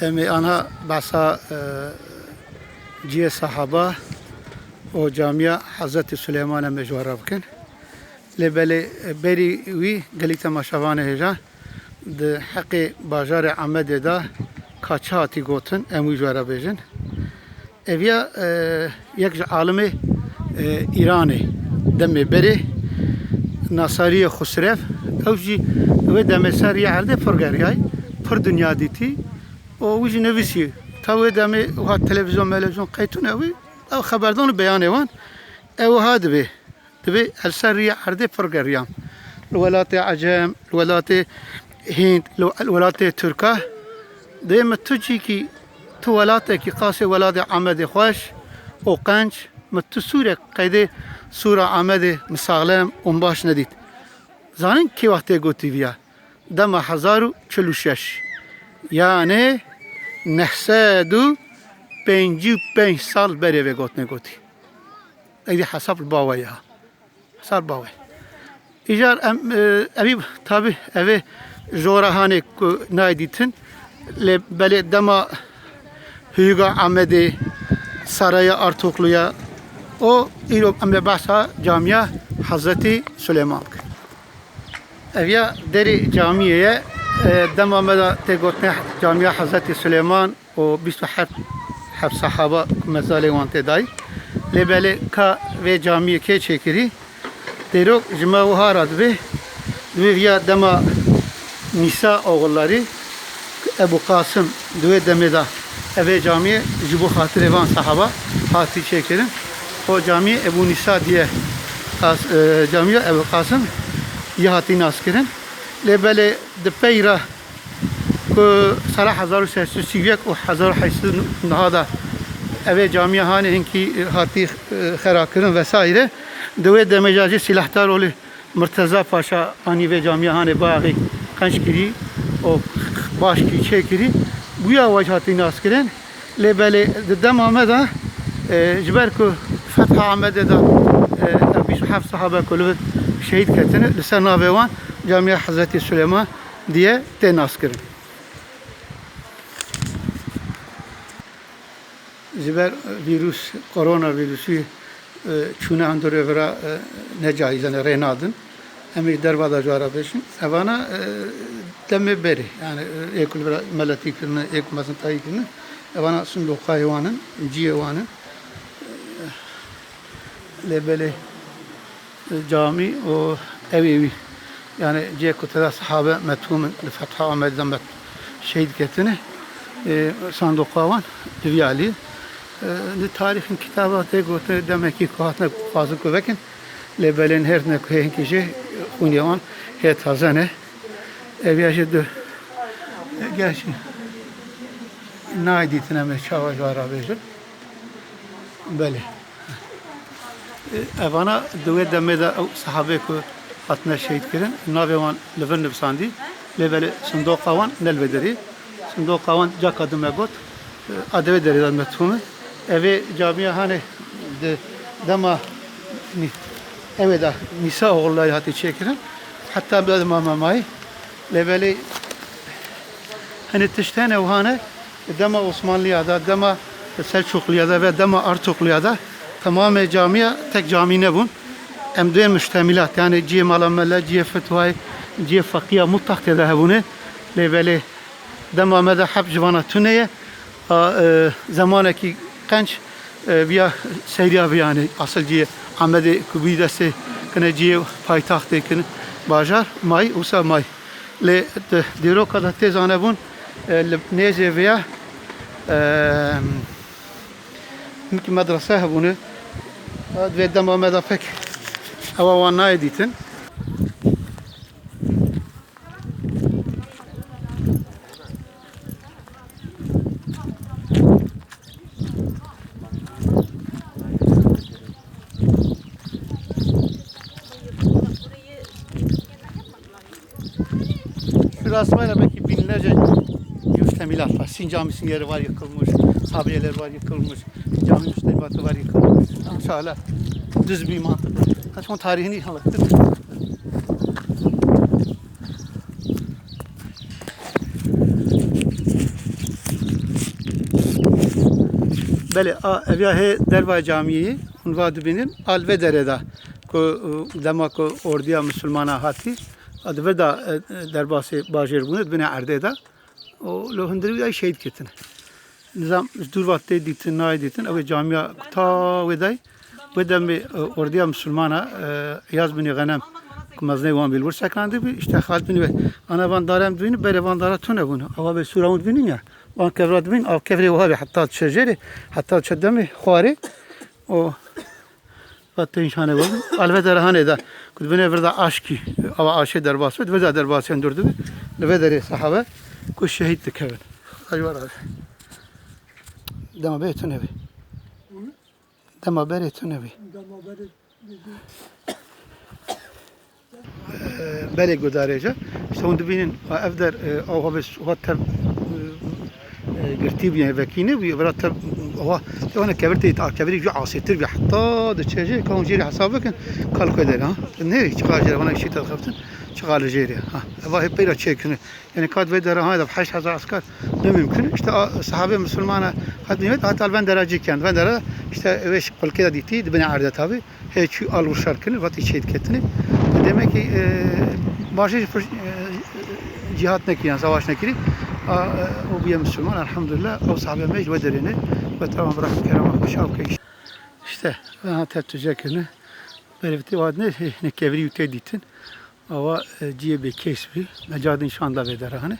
Emi ana basa ciye sahaba o camiye Hazreti Süleyman'a mecvara bkin. Lebeli beri wî gelî temaşavanê hêja di heqê bajarê Amedê da kaça hatî gotin em wî jwara bêjin. Ev ya e, yek e, İranê demê berê Nasariye Xusrev ew jî wê demê ser ya erdê pir geriyay pir dünya dîtî o wî jî nivîsî ta wê demê ha televizyon melevizyon qeytûn ew ew xeberdan û beyanê wan ew ha dibe dibe el ser ya erdê pir geriyan. Li welatê Ecem li welatê Hînd li welatê Tirka dê me tu cîkî tu welatekî qasê welatê Amedê xweş û qenc me tu sûrek qeydê sûra Amedê misaxlem û baş nedît. Zanin kê wextê gotî viya dema hezar û çil û şeş yani nehsed û pêncî û pênc sal berê vê gotine gotî Eydî hesab li bawê ha hesab bawê Îcar em e, evî tabi ku nayê dîtin lê belê dema Hüyga Amedê Saraya Artuklu'ya o îro em li behsa camiya Hazretî Süleyman bikin. Ev ya me da tê gotine camiya Hazretî Süleyman û 27 hev sahaba ku mezalê wan tê dayî lê belê ka vê camiyê kê çêkirî Dêrok ji me wiha re dibe divê viya dema Nîsa oğullarî Ebu Kasım divê demê da evê camiyê ji bo xatirê van sahaba hatî çêkirin o camiye Ebu Nisa diye e, camiye Ebu Kasım yê hatî ku sala 1631 û 1809 da evê camiye hanê hinkî hatî xerakirin vesaire. Di wê demeca jî silahtar olê Murteza Paşa anî vê camiye hanê baxê qenç kirî û baş kî çêkirî bûya waj hatî naskirin lê belê di dema me da e, ji ber ku Fetha Amedê da e, 27 sahabe ku li vir şehîd ketine li ser navê wan Camiye Hazretî Süleyman diye tê naskirin. Ji ber vîrus, korona vîrusî e, çûne hundirê vira e, necayîzene rê nadin. Em ê derva da jwara bêjin. Evana e, demê berê yani ê ku li vira meletî kirine, mezin tayî kirine. Evana wan in. Lê belê e, cami o ev evi yani diye kutada sahabe methum fetha ve medzamet şehit getini e, sandokavan dünyali e, tarihin kitabı de gote demek ki kuhatne fazla kuvvetin lebelin her ne kuhen kişi hunyavan het hazane evyaşı dö e, gerçi naydi tineme çavaj var abicim böyle evana duvet demede sahabe ku wan li vir nivîsandî lê belê sindoqa wan nelvê derê sindoqa wan caka dime got adevê derê da methume evê camiye hanê di dema nî- evê da Nîsa oğulları hatî çêkirin heta bi dema memayî lê belê hani tiştên ew hane dema Osmanlıya da dema Selçukluya da ve dema Artukluya da tamamen camiye tek cami ne bun? Em duyên müştemilat yani ciye malamele, ciye fetvay, ciye fakiya mutlak tede hebune. Lê belê dema me de hep jivana tuneye a, e, zamanekî qenç e, viya seyriya bi yani asıl ciye Amedê ku bî destê kine ciye paytaxtê kin bajar may usa may. Lê di dîroka da tê zanebûn e, li nêzê viya e, Mimkî medrese hebûne Divê dema me da pek ewa wan nayê dîtin. Şu rasmayla belki binlerce müştemilat var. Sin Camisi'nin yeri var yıkılmış, sabiyeler var yıkılmış, cami müştemilatı var yıkılmış. Hala düz bir mantık. Kaçma tarihini anlattık. Beli evyahe derva camiyi unvadı benim alvedereda ko dema ko ordiya Müslümana hati adveda e, e, derbası bajir bunu bine erdeda o lohendri bir şehit ketin. Nizam durvatte ditin nay ditin ave camia kuta veday Vedem bir ordiya Müslümana yaz bini ganem kumazne wan bil vur seklandı bir işte halt bini ve ana van darem bini bere van dara tune bunu. Ava be suramut bini ya. Van kevrat bin av kevre vahabi hatta şeceri hatta çedemi khwari o Hatta inşane var. Alve derhane da. Kud bine verda aşki. Ava aşe derbası. Ve da derbası endürdü. Ve deri sahabe. Kuş şehit dikevin. Hadi var abi. Dema beytun evi. Dema beytun evi. Bele gudareja. İşte onu binin evder o havis o tab girti bir vekine bir vera tab o ona kevirti ta keviri ju asitir bir hatta da çeje kan jeri hesabı kalk eder ha. Ne çıkar jeri bana işi tadkaftin çıkar jeri ha. Eva hep böyle çekin. Yani kad ve dera hada 8000 asker ne mümkün. İşte sahabe Müslümana had nimet hatta ben dereceyken ben dera işte ve şıkkı diti dibine arda tabi. Hiç al bu şarkını vat içe etketini. Demek ki başı cihat ne kiyan savaş ne kiri. Bir o sahabe mecd ve derini ve tamam bırak kerama hoş al kayış. İşte ben tertüzekini böyle bir vadne ne kevri yüte ditin. Ama ciye be kesbi mecadin şanda ve derahane.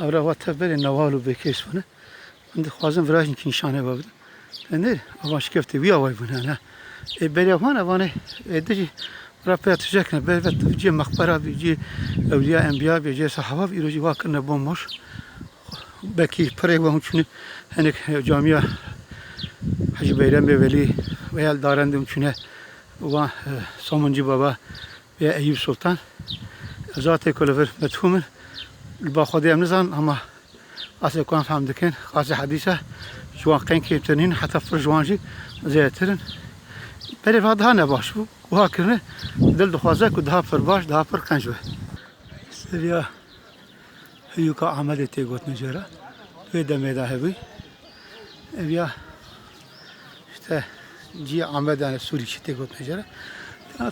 Avra vata böyle navalu be kesbine. Ben de khwazim virajin ki nişane babdı. Ne? Ama şikefte bir avay buna ne. E böyle e de Rabbi atacak ne ciye makbara bir ciye evliya enbiya bir ciye sahaba bir ciye vakın ne bomboş. Belki parayı var çünkü hani camia Hacı Beyrem ve Veli veya darendim çünkü و سامونجی بابا و ایوب سلطان ذات کلفر متهومن با خودی هم نزان اما اصلا کن فهم دکن خاص حدیثه جوان قین که تنین حتی فر جوانجی زیترن بری فاد ها نباش بو و ها کرنه دل دخوازه که daha پر باش daha پر قنج به سریا هیو که عمل تیگوت نجره توی دمه ده بی بیا işte جی آمدن سوری چی گفت نجاره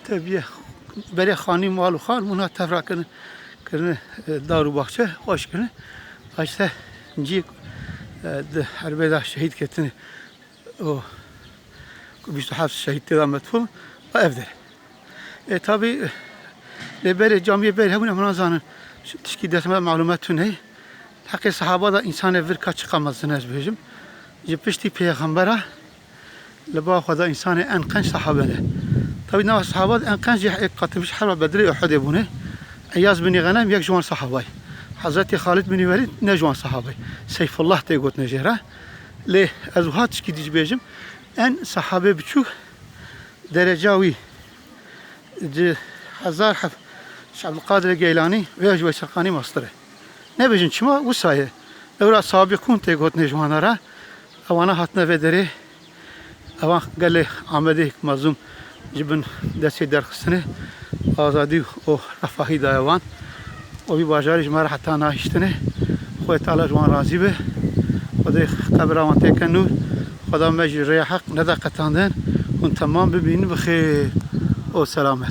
تا بیه برای خانی مال و خان منها تفرق کنه کنه دارو باغچه خوش کنه işte جی هر بیدا شهید کتنه o 27 şehit devam etfum evdir. E tabi e, leberi camiye beri hevune münazanın tişki desme malumatü ney. Hakik sahaba da insan evir kaçıkamazsın ez bizim. Cipişti peygambera leba da insanı en kanç sahabene. Tabi ne sahaba en kanç katılmış harba bedri Uhud'e bunu. Eyyaz bin Ghanem yek juan sahabay. Hazreti Halid bin Velid ne juan sahabay. Seyfullah de got necera. Le ez hat tişki dizbejim en sahabe buçuk درجاوي دي هزار حف عبد القادر الجيلاني ويج وشقاني مصدره ne bejin çima bu saye. Evra sabikun tegot nejwanara. Avana hatna vederi اما گله آمده مزوم جبن دستی درخستنه آزادی و رفاهی دایوان و بی باجارش مرا حتی ناهشتنه خود تعالی جوان راضی به خدای قبر آوان تکن نور خدا مجری حق ندا قطاندن اون تمام ببین بخیر و سلامت